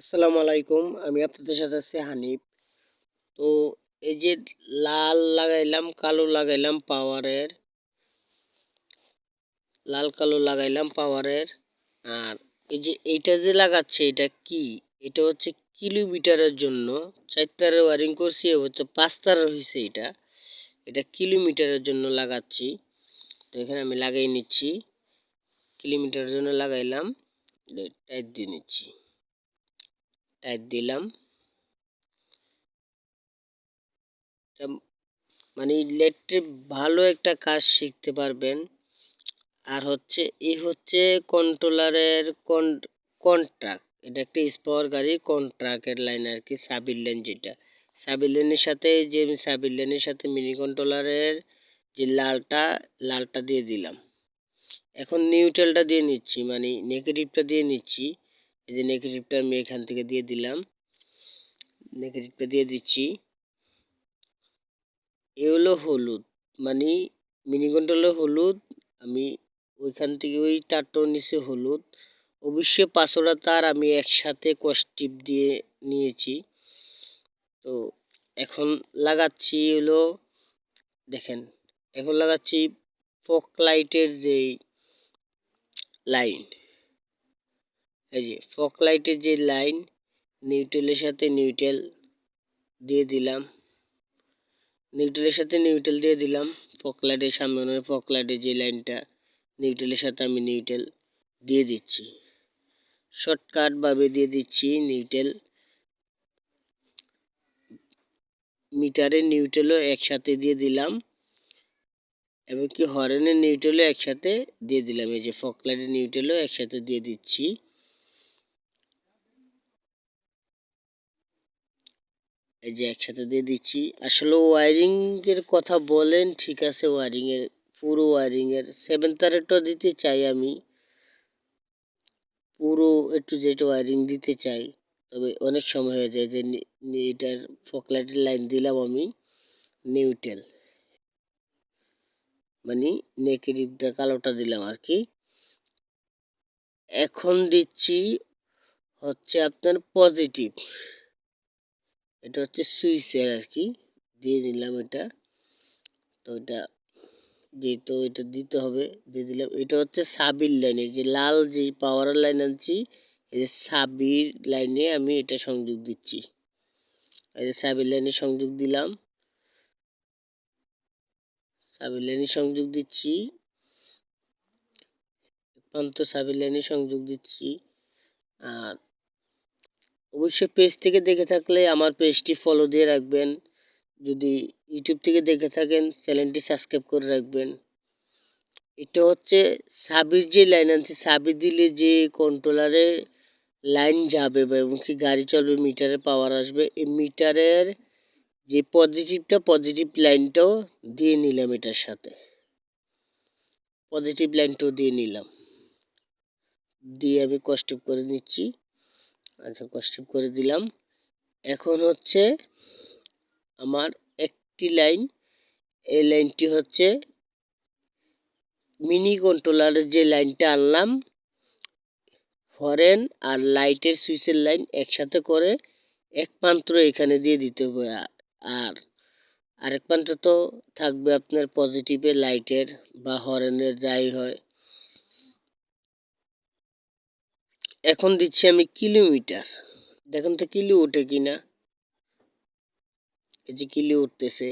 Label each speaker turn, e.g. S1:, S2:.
S1: আসসালামু আলাইকুম, আমি আপনাদের সাথে আছি হানিফ। তো এই যে লাল লাগাইলাম, কালো লাগাইলাম পাওয়ারের, লাল কালো লাগাইলাম পাওয়ারের, আর এই যে এইটা যে লাগাচ্ছে, এটা কি? এটা হচ্ছে কিলোমিটারের জন্য, চার তারের ওয়ারিং করছি হচ্ছে পাঁচ তারের হয়েছে এটা। এটা কিলোমিটারের জন্য লাগাচ্ছি। তো এখানে আমি লাগাই নিচ্ছি, কিলোমিটারের জন্য লাগাইলাম টাইট দিয়ে নিচ্ছি। টাইট দিলাম। মানে ইলেকট্রিক ভালো একটা কাজ শিখতে পারবেন। আর হচ্ছে এই হচ্ছে কন্ট্রোলারের কন্ট্রাক্ট এটা একটা স্পাওয়ার গাড়ি কন্ট্রাক্টের লাইন আর কি সাবির লাইন যেটা। সাবির লাইনের সাথে যে সাবির লাইনের সাথে মিনি কন্ট্রোলারের যে লালটা লালটা দিয়ে দিলাম। এখন নিউট্রালটা দিয়ে নিচ্ছি মানে নেগেটিভটা দিয়ে নিচ্ছি। এই যে নেগেটিভটা আমি এখান থেকে দিয়ে দিলাম। নেগেটিভটা দিয়ে দিচ্ছি। এ হলো হলুদ মানে মিনি কন্ট্রোলে হলুদ, আমি ওইখান থেকে ওই তারটাও নিচে হলুদ। অবশ্যই পাঁচশোটা তার আমি একসাথে কস্টিপ দিয়ে নিয়েছি। তো এখন লাগাচ্ছি হলো, দেখেন, এখন লাগাচ্ছি ফক লাইটের যেই লাইন এই যে ফক লাইটের যে লাইন নিউট্রেলের সাথে নিউট্রেল দিয়ে দিলাম। নিউট্রেলের সাথে নিউট্রেল দিয়ে দিলাম। ফক লাইটের সামনে ফক লাইটের যে লাইনটা নিউট্রেলের সাথে আমি নিউট্রেল দিয়ে দিচ্ছি। শর্টকাটভাবে দিয়ে দিচ্ছি নিউট্রেল মিটারের নিউট্রেলও একসাথে দিয়ে দিলাম। এবং কি হরেনের নিউট্রেলও একসাথে দিয়ে দিলাম। এই যে ফকলাইটের নিউট্রেলও একসাথে দিয়ে দিচ্ছি। এই যে একসাথে দিয়ে দিচ্ছি। আসলে ওয়ারিং এর কথা বলেন, ঠিক আছে ওয়ারিং এর পুরো ওয়ারিং এর সেভেন তারেরটা দিতে চাই আমি। পুরো একটু যেটা ওয়ারিং দিতে চাই। তবে অনেক সময় হয়ে যায় যে এটার ফকলাইটের লাইন দিলাম আমি নিউটেল মানে নেগেটিভটা কালোটা দিলাম আর কি। এখন দিচ্ছি হচ্ছে আপনার পজিটিভ এটা হচ্ছে সুইচের আর কি দিয়ে দিলাম এটা। তো এটা যেহেতু এটা দিতে হবে, দিয়ে দিলাম। এটা হচ্ছে সাবির লাইন যে লাল যে পাওয়ার লাইন আনছি, এই যে সাবির লাইনে আমি এটা সংযোগ দিচ্ছি। এই যে সাবির লাইনে সংযোগ দিলাম। সাবির লাইনে সংযোগ দিচ্ছি। প্রান্ত সাবির লাইনে সংযোগ দিচ্ছি। আর অবশ্যই পেজ থেকে দেখে থাকলে আমার পেজটি ফলো দিয়ে রাখবেন। যদি ইউটিউব থেকে দেখে থাকেন চ্যানেলটি সাবস্ক্রাইব করে রাখবেন। এটা হচ্ছে সাবির যে লাইন আনছে সাবির দিলে যে কন্ট্রোলারে লাইন যাবে বা এবং কি গাড়ি চলবে মিটারে পাওয়ার আসবে, এই মিটারের যে পজিটিভটা পজিটিভ লাইনটাও দিয়ে নিলাম এটার সাথে। পজিটিভ লাইনটাও দিয়ে নিলাম। দিয়ে আমি কষ্ট করে নিচ্ছি। আচ্ছা কষ্ট করে দিলাম। এখন হচ্ছে আমার একটি লাইন, এই লাইনটি হচ্ছে মিনি কন্ট্রোলারের যে লাইনটা আনলাম হরেন আর লাইটের সুইচের লাইন একসাথে করে এক প্রান্ত এখানে দিয়ে দিতে হবে। আর আরেক প্রান্ত তো থাকবে আপনার পজিটিভে লাইটের বা হরেনের যাই হয়। এখন দিচ্ছি আমি কিলোমিটার। দেখুন তো কিলো ওঠে কিনা? এই যে কিলো উঠতেছে।